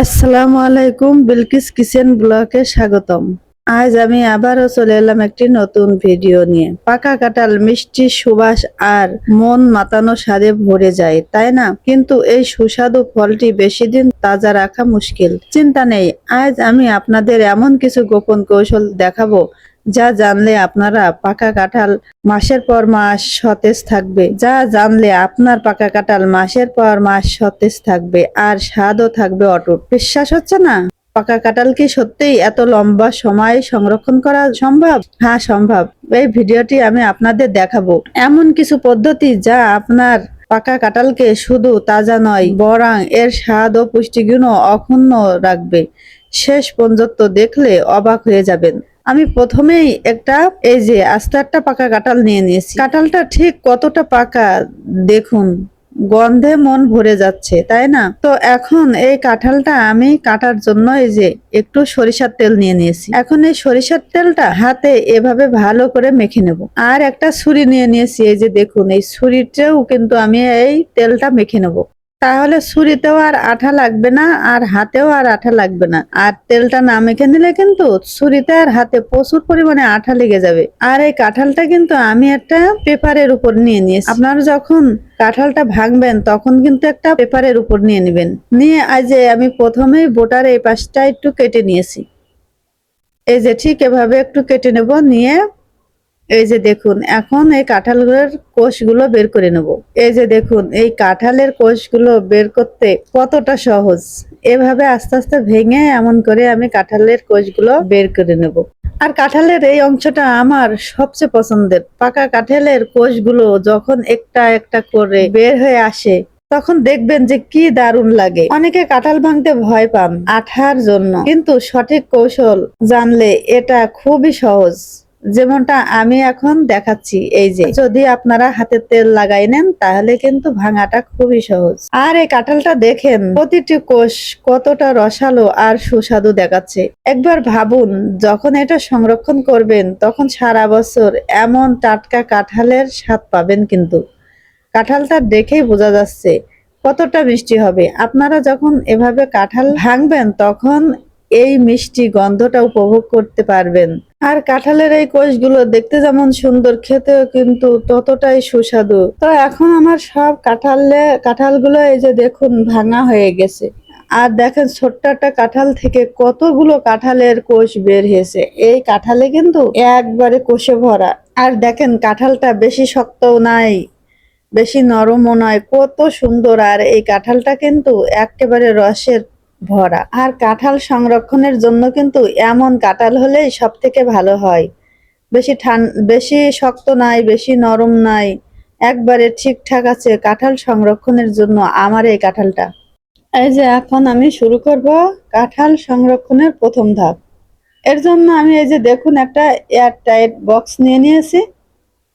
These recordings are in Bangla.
আসসালামু আলাইকুম, বিলকিস কিচেন ব্লকে স্বাগতম। আজ আমি আবারও চলে এলাম একটি নতুন ভিডিও নিয়ে। পাকা কাঁঠাল মিষ্টি সুবাস আর মন মাতানো স্বাদে ভরে যায়, তাই না? কিন্তু এই সুস্বাদু ফলটি বেশি দিন তাজা রাখা মুশকিল। চিন্তা নেই, আজ আমি আপনাদের এমন কিছু গোপন কৌশল দেখাবো যা জানলে আপনারা পাকা কাঁঠাল মাসের পর মাস সতেজ থাকবে। যা জানলে আপনার পাকা কাঁঠাল মাসের পর মাস সতেজ থাকবে আর স্বাদও থাকবে অটুট। বিশ্বাস হচ্ছে না? পাকা কাঁঠাল কি সত্যিই এত লম্বা সময় সংরক্ষণ করা সম্ভব? হ্যাঁ সম্ভব। এই ভিডিওটি আমি আপনাদের দেখাবো। এমন কিছু পদ্ধতি যা আপনার পাকা কাঁঠালকে শুধু তাজা নয়, বরং এর স্বাদ ও পুষ্টিগুণও অক্ষুণ্ণ রাখবে। শেষ পর্যন্ত দেখলে অবাক হয়ে যাবেন। আমি প্রথমেই একটা, এই যে আস্তে একটা পাকা কাঁঠাল নিয়ে নিয়েছি। কাঁঠালটা ঠিক কতটা পাকা, দেখুন, গন্ধে মন ভরে যাচ্ছে, তাই না? তো এখন এই কাঁঠালটা আমি কাটার জন্য এই যে একটু সরিষার তেল নিয়ে নিয়েছি। এখন এই সরিষার তেলটা হাতে এভাবে ভালো করে মেখে নেব। আর একটা ছুরি নিয়ে নিয়েছি, এই যে দেখুন, এই ছুরিটাও কিন্তু আমি এই তেলটা মেখে নেব। তাহলে ছুরিতেও আর আঠা লাগবে না, আর হাতেও আর আঠা লাগবে না। আর তেলটা না মেখে নিলে কিন্তু ছুরিতে আর হাতে প্রচুর পরিমাণে আঠা লেগে যাবে। আর এই কাঁঠালটা কিন্তু আমি একটা পেপারের উপর নিয়ে নিয়েছি। আপনারা যখন কাঁঠালটা ভাঙবেন, তখন কিন্তু একটা পেপারের উপর নিয়ে নেবেন। নিয়ে আজ আমি প্রথমেই বোটার এই পাশটা একটু কেটে নিয়েছি। এই যে ঠিক এভাবে একটু কেটে নেব, নিয়ে এই যে দেখুন, এখন এই কাঁঠালের কোষগুলো বের করে নেব। এই যে দেখুন, এই কাঁঠালের কোষগুলো বের করতে কতটা সহজ? এভাবে আস্তে আস্তে ভেঙে এমন করে আমি কাঁঠালের কোষগুলো বের করে নেব। আর কাঁঠালের এই অংশটা আমার সবচেয়ে পছন্দের। পাকা কাঁঠালের কোষগুলো যখন একটা একটা করে বের হয়ে আসে, তখন দেখবেন যে কি দারুণ লাগে। অনেকে কাঁঠাল ভাঙতে ভয় পান আঠার জন্য, কিন্তু সঠিক কৌশল জানলে এটা খুবই সহজ। যেমনটা আমি এখন দেখাচ্ছি, এই যে। যদি আপনারা হাতে তেল লাগাই নেন, তাহলে কিন্তু ভাঙাটা খুবই সহজ। আর এই কাঁঠালটা দেখেন, প্রতিটি কোষ কতটা রসালো আর সুস্বাদু দেখাচ্ছে। একবার ভাবুন, যখন এটা সংরক্ষণ করবেন, তখন সারা বছর এমন টাটকা কাঁঠালের স্বাদ পাবেন কিন্তু। কাঁঠালটা দেখেই বোঝা যাচ্ছে, কতটা মিষ্টি হবে। আপনারা যখন এভাবে কাঁঠাল ভাঙবেন, তখন এই মিষ্টি গন্ধটা উপভোগ করতে পারবেন। আর কাঁঠালের এই কোষগুলো দেখতে যেমন সুন্দর, খেতেও কিন্তু ততটাই সুস্বাদু। তো এখন আমার সব কাঁঠালে, কাঁঠালগুলো এই যে দেখুন ভাঙা হয়ে গেছে। আর দেখেন ছোট্ট একটা কাঁঠাল থেকে কতগুলো কাঁঠালের কোষ বের হয়েছে। এই কাঁঠালে কিন্তু একবারে কোষে ভরা। আর দেখেন কাঁঠালটা বেশি শক্তও নাই, বেশি নরমও নয়, কত সুন্দর। আর এই কাঁঠালটা কিন্তু একেবারে রসের ভরা। আর কাঁঠাল সংরক্ষণের জন্য কিন্তু এমন কাঁঠাল হলেই সব থেকে ভালো হয়। বেশি ঠান, বেশি শক্ত নাই, বেশি নরম নাই, একবারে ঠিকঠাক আছে কাঁঠাল সংরক্ষণের জন্য আমার এই কাঁঠালটা। এই যে এখন আমি শুরু করব কাঁঠাল সংরক্ষণের প্রথম ধাপ। এর জন্য আমি এই যে দেখুন একটা এয়ার টাইট বক্স নিয়ে নিয়েছি।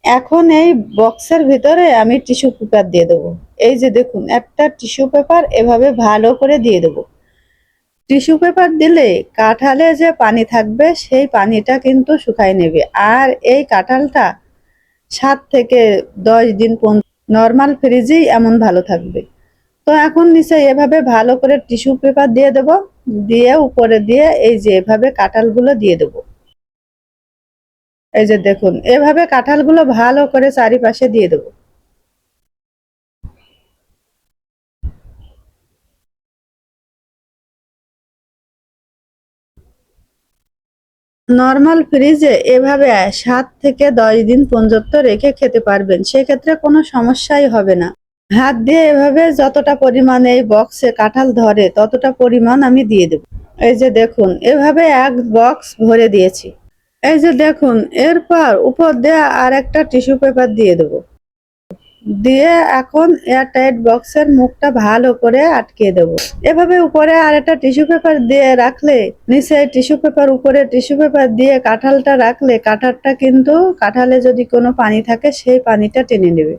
এখন এই বক্সের ভিতরে আমি টিস্যু পেপার দিয়ে দেবো। এই যে দেখুন একটা টিস্যু পেপার এভাবে ভালো করে দিয়ে দেবো। টিস্যু পেপার দিলে কাঁঠালে যে পানি থাকবে, সেই পানিটা কিন্তু শুকাই নেবে। আর এই কাঁঠালটা সাত থেকে দশ দিন নর্মাল ফ্রিজেই এমন ভালো থাকবে। তো এখন নিচে এভাবে ভালো করে টিস্যু পেপার দিয়ে দেব, দিয়ে উপরে দিয়ে এই যে এভাবে কাঁঠালগুলো দিয়ে দেব। এই যে দেখুন, এভাবে কাঁঠালগুলো ভালো করে চারিপাশে দিয়ে দেবো। নর্মাল ফ্রিজে এভাবে সাত থেকে দশ দিন পর্যন্ত রেখে খেতে পারবেন, সেক্ষেত্রে কোনো সমস্যাই হবে না। হাত দিয়ে এভাবে যতটা পরিমাণ এই বক্সে কাঁঠাল ধরে, ততটা পরিমাণ আমি দিয়ে দেব। এই যে দেখুন, এভাবে এক বক্স ভরে দিয়েছি। এই যে দেখুন, এরপর উপর দেয়া আর একটা টিস্যু পেপার দিয়ে দেবো। দিয়ে এখন এয়ারটাইট বক্সের মুখটা ভালো করে আটকে দেব। এভাবে উপরে আর একটা টিস্যু পেপার দিয়ে রাখলে, নিচে টিস্যু পেপার উপরে টিস্যু পেপার দিয়ে কাঁঠালটা রাখলে, কাঁঠালটা কিন্তু, কাঁঠালে যদি কোনো পানি থাকে, সেই পানিটা টেনে নেবে।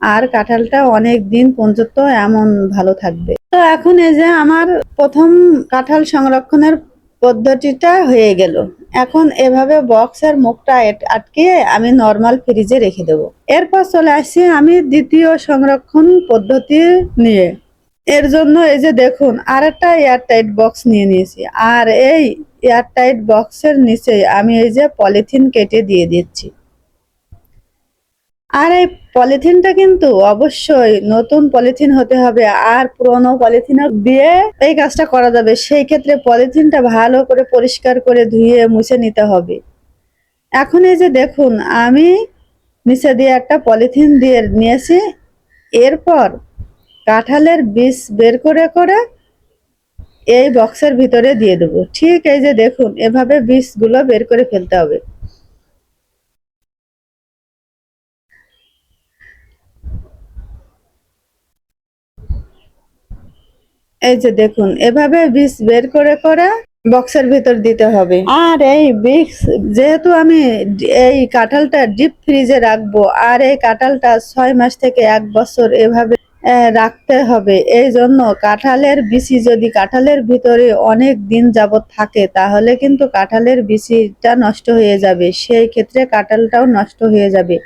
আর কাঁঠালটা অনেক দিন পর্যন্ত এমন ভালো থাকবে। তো এখন এই যে আমার প্রথম কাঁঠাল সংরক্ষণের পদ্ধতিটা হয়ে গেল। এখন এভাবে বক্সের মুখটা আটকে আমি নর্মাল ফ্রিজে রেখে দেব। এরপর চলে আসছি আমি দ্বিতীয় সংরক্ষণ পদ্ধতি নিয়ে। এর জন্য এই যে দেখুন আর একটা এয়ারটাইট বক্স নিয়ে নিয়েছি। আর এই এয়ারটাইট বক্সের নিচে আমি এই যে পলিথিন কেটে দিয়ে দিচ্ছি। আর এই পলিথিনটা কিন্তু অবশ্যই নতুন পলিথিন হতে হবে। আর পুরনো পলিথিন দিয়ে এই কাজটা করা যাবে। সেই ক্ষেত্রে পলিথিনটা ভালো করে পরিষ্কার করে ধুয়ে মুছে নিতে হবে। এখন এই যে দেখুন, আমি নিচে দিয়ে একটা পলিথিন দিয়ে নিয়েছি। এরপর কাঁঠালের বীজ বের করে করে এই বক্সের ভিতরে দিয়ে দেবো। ঠিক এই যে দেখুন, এভাবে বীজগুলো বের করে ফেলতে হবে। এই যে দেখুন, এভাবে বীজ বের করে করে বক্সের ভিতর দিতে হবে। আর এই বীজ, যেহেতু আমি এই কাঁঠালটা ডিপ ফ্রিজে রাখব, আর এই কাঁঠালটা ছয় মাস থেকে এক বছর এভাবে রাখতে হবে। এই জন্য কাঁঠালের বিচি যদি কাঁঠালের ভিতরে অনেক দিন যাবত থাকে, তাহলে কিন্তু কাঁঠালের বিচিটা নষ্ট হয়ে যাবে। সেই ক্ষেত্রে কাঁঠালটাও নষ্ট হয়ে যাবে।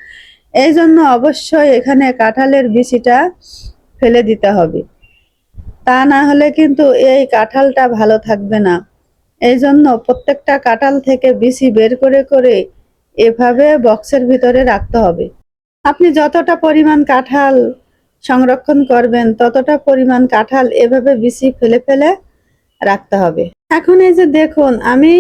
এই জন্য অবশ্যই এখানে কাঁঠালের বিচিটা ফেলে দিতে হবে। তা না হলে কিন্তু এই কাঁঠালটা ভালো থাকবে না। এই জন্য প্রত্যেকটা কাঁঠাল থেকে বিচি বের করে করে এভাবে বক্সের ভিতরে রাখতে হবে। আপনি যতটা পরিমাণ কাঁঠাল সংরক্ষণ করবেন, ততটা পরিমাণ কাঁঠাল এভাবে বিচি ফেলে ফেলে রাখতে হবে। এখন এই যে দেখুন, আমি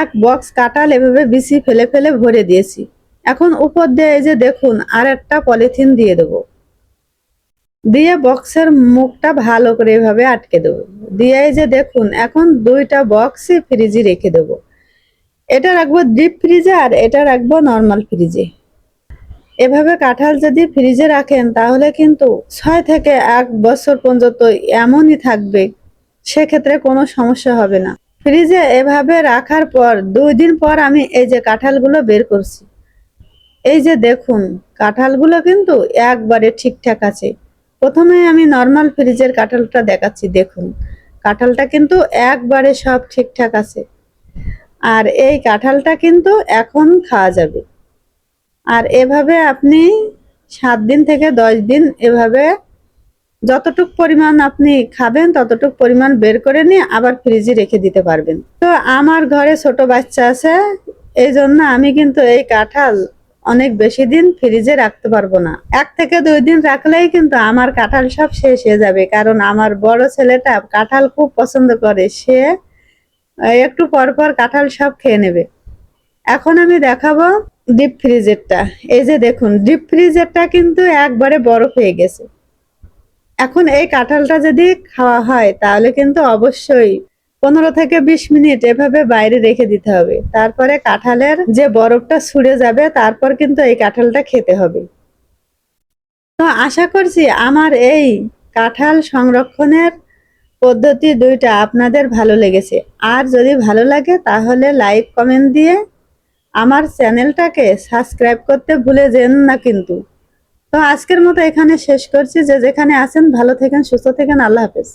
এক বক্স কাঁঠাল এভাবে বিচি ফেলে ফেলে ভরে দিয়েছি। এখন উপর দিয়ে এই যে দেখুন আর একটা পলিথিন দিয়ে দেবো। দিয়ে বক্সের মুখটা ভালো করে এভাবে আটকে দেবো। দিয়ে যে দেখুন, এখন দুইটা বক্সই ফ্রিজে রেখে দেবো। এটা রাখব ডিপ ফ্রিজে আর এটা রাখব নর্মাল ফ্রিজে এভাবে কাঁঠাল যদি ফ্রিজে রাখেন, তাহলে কিন্তু ছয় থেকে এক বছর পর্যন্ত এমনই থাকবে, সেক্ষেত্রে কোনো সমস্যা হবে না। ফ্রিজে এভাবে রাখার পর, দুই দিন পর আমি এই যে কাঁঠালগুলো বের করছি। এই যে দেখুন, কাঁঠালগুলো কিন্তু একবারে ঠিকঠাক আছে। প্রথমে আমি নর্মাল ফ্রিজের কাঁঠালটা দেখাচ্ছি, দেখুন। কাঁঠালটা কিন্তু একবারে সব ঠিকঠাক আছে। আর এই কাঁঠালটা কিন্তু এখন খাওয়া যাবে। আর এভাবে আপনি সাত দিন থেকে দশ দিন এভাবে যতটুক পরিমাণ আপনি খাবেন, ততটুক পরিমাণ বের করে নিয়ে আবার ফ্রিজে রেখে দিতে পারবেন। তো আমার ঘরে ছোট বাচ্চা আছে, এই জন্য আমি কিন্তু এই কাঁঠাল অনেক বেশি দিন ফ্রিজে রাখতে পারব না। এক থেকে দুই দিন রাখলেই কিন্তু আমার কাঁঠাল সব শেষ হয়ে যাবে, কারণ আমার বড় ছেলেটা কাঁঠাল খুব পছন্দ করে। সে একটু পর পর কাঁঠাল সব খেয়ে নেবে। এখন আমি দেখাবো ডিপ ফ্রিজেরটা এই যে দেখুন ডিপ ফ্রিজেরটা কিন্তু একবারে বরফ হয়ে গেছে। এখন এই কাঁঠালটা যদি খাওয়া হয়, তাহলে কিন্তু অবশ্যই পনেরো থেকে বিশ মিনিট এভাবে বাইরে রেখে দিতে হবে। তারপরে কাঁঠালের যে বরফটা ছুড়ে যাবে, তারপর কিন্তু এই কাঁঠালটা খেতে হবে। তো আশা করছি আমার এই কাঁঠাল সংরক্ষণের পদ্ধতি দুইটা আপনাদের ভালো লেগেছে। আর যদি ভালো লাগে, তাহলে লাইক, কমেন্ট দিয়ে আমার চ্যানেলটাকে সাবস্ক্রাইব করতে ভুলে যেন না কিন্তু। তো আজকের মতো এখানে শেষ করছি। যে যেখানে আছেন, ভালো থেকেন, সুস্থ থেকেন। আল্লাহ হাফেজ।